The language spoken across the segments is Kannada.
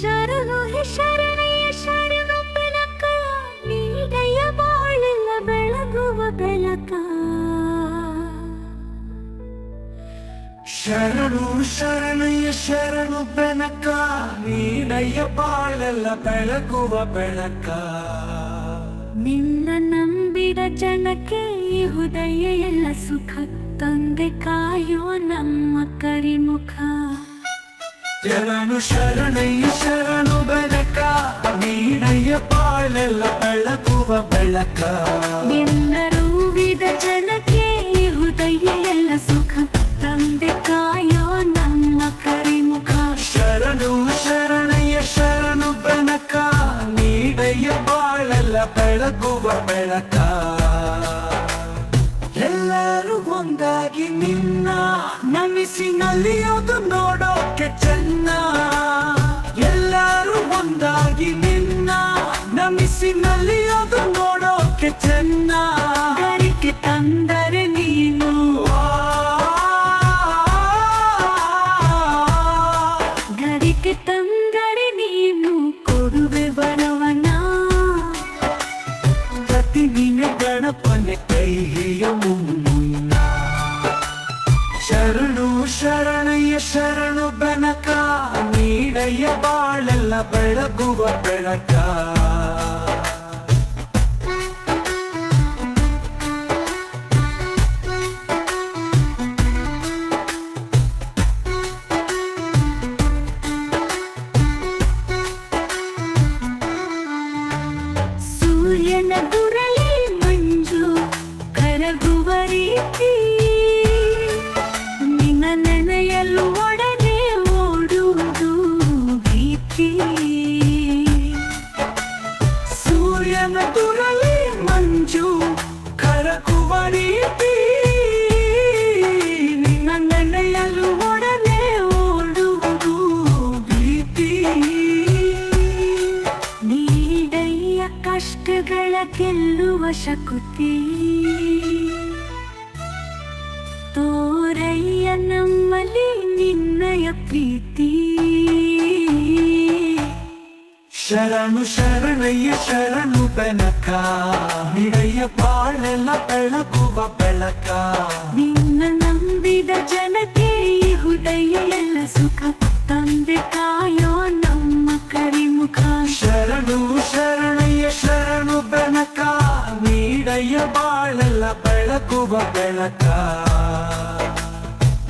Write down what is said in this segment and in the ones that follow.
ಶರಣು ಹೇ ಶರಣಯ್ಯ ಶರಣು ಬೆಳಕ. ನೀಡೆಯ ಬಾಳೆಲ್ಲ ಬೆಳಗುವ ಬೆಳಕ. ಶರಣು ಶರಣಯ್ಯ ಶರಣು ಬೆನಕ. ನೀನಯ್ಯ ಬಾಳೆಲ್ಲ ಬೆಳಗುವ ಬೆಳಕ. ನಿನ್ನ ನಂಬಿದ ಜನಕ್ಕೆ ಹೃದಯ ಎಲ್ಲ ಸುಖ. ತಂದೆ ಕಾಯೋ ನಮ್ಮ ಕರಿಮುಖ. ಶರಣು ಶರಣಯ್ಯ ಶರಣು ಬೆನಕ. ನೀನಯ್ಯ ಬಾಳೆಲ್ಲ ಬೆಳಗುವ ಬೆಳಕ. ನಿನ್ನರುವಿದ ಜನಕ್ಕೆ ಹೃದಯ ಎಲ್ಲ ಸುಖ. ತಂದೆ ಕಾಯ ನನ್ನ ಕರಿ ಕರಿಮುಖ. ಶರಣು ಶರಣಯ್ಯ ಶರಣು ಬೆನಕ. ನೀಡಯ್ಯ ಬಾಳೆಲ್ಲ ಬೆಳಗುವ ಬೆಳಕ. ಎಲ್ಲರೂ ಒಂದಾಗಿ ನಿನ್ನ ನಮಿಸಿನಲ್ಲಿಯೋದು ನೋಡೋಕೆ ಚೆನ್ನ? ಎಲ್ಲರೂ ಒಂದಾಗಿ ನಿನ್ನ ನಮಿಸಿನಲ್ಲಿಯೋದು ನೋಡೋಕೆ ಚೆನ್ನ. ಗರಿಕೆ ತಂದರೆ ನೀನು. ಗಡಿಕೆ ತಂದರೆ ನೀನು ಕೊಡುವೆ ಬರವನ ಪ್ರತಿ ನಿನ್ನ ಗಣಪನ ಕೈಗೆಯ ಮುನ್ನ. ಶರಣು ಶರಣಯ್ಯ ಶರಣು ಬೆನಕ ನೀಡಯ್ಯ ಬಾಳೆಲ್ಲ ಬೆಳಗುವ ಬೆಳಕ ಸೂರ್ಯನ ದುರಳಿ ಮಂಜು ಕರಗುವ ರೀತಿ ಸೂರ್ಯನ ತುರಲಿ ಮಂಜು ಕರಕುವ ರೀತಿ ನಿನ್ನ ನೆನೆಯಲು ಒಡನೆ ಓಡುವುದು ಭೀತಿ. ನೀಡಯ್ಯ ಕಷ್ಟಗಳ ಗೆಲ್ಲುವ ಶಕುತಿ. ತೋರಯ್ಯ ನಮ್ಮಲ್ಲಿ ನಿನ್ನಯ ಪ್ರೀತಿ. ಶರಣು ಶರಣಯ್ಯ, ಶರಣು ಬೆನಕ. ನಿಡಯ್ಯ ಬಾಳೆಲ್ಲ ಬೆಳಗುವ ಬೆಳಕ. ನಿನ್ನ ನಂಬಿದ ಜನಕ್ಕೆ ಈ ಹೃದಯ ಎಲ್ಲ ಸುಖ. ತಂದೆ ಕಾಯೋ ನಮ್ಮ ಕರಿಮುಖ. ಶರಣು ಶರಣಯ್ಯ ಶರಣು ಬೆನಕ. ನೀಡಯ್ಯ ಬಾಳೆಲ್ಲ ಬೆಳಗುವ ಬೆಳಕ.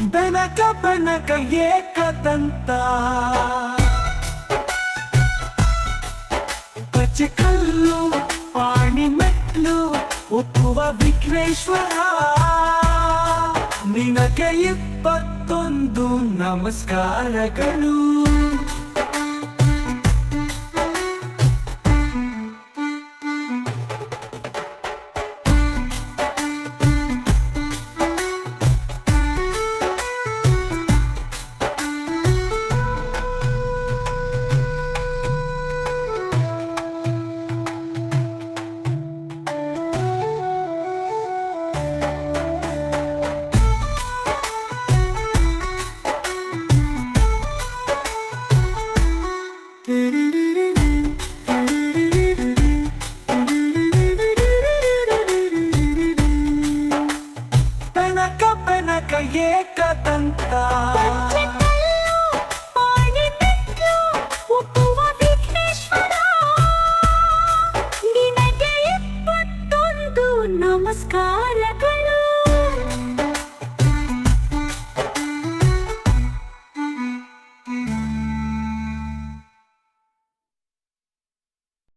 ಬೆನಕ ಬೆನಕ ಏಕದಂತ. ಕಲ್ಲು ಪಾಣಿ ಮೆಟ್ಲು ಒಪ್ಪುವ ವಿಘ್ನೇಶ್ವರ ನಿನಗೆ ಇಪ್ಪತ್ತೊಂದು ನಮಸ್ಕಾರಗಳು ಬೆನಕ ಬೆನಕ ಏಕದಂತ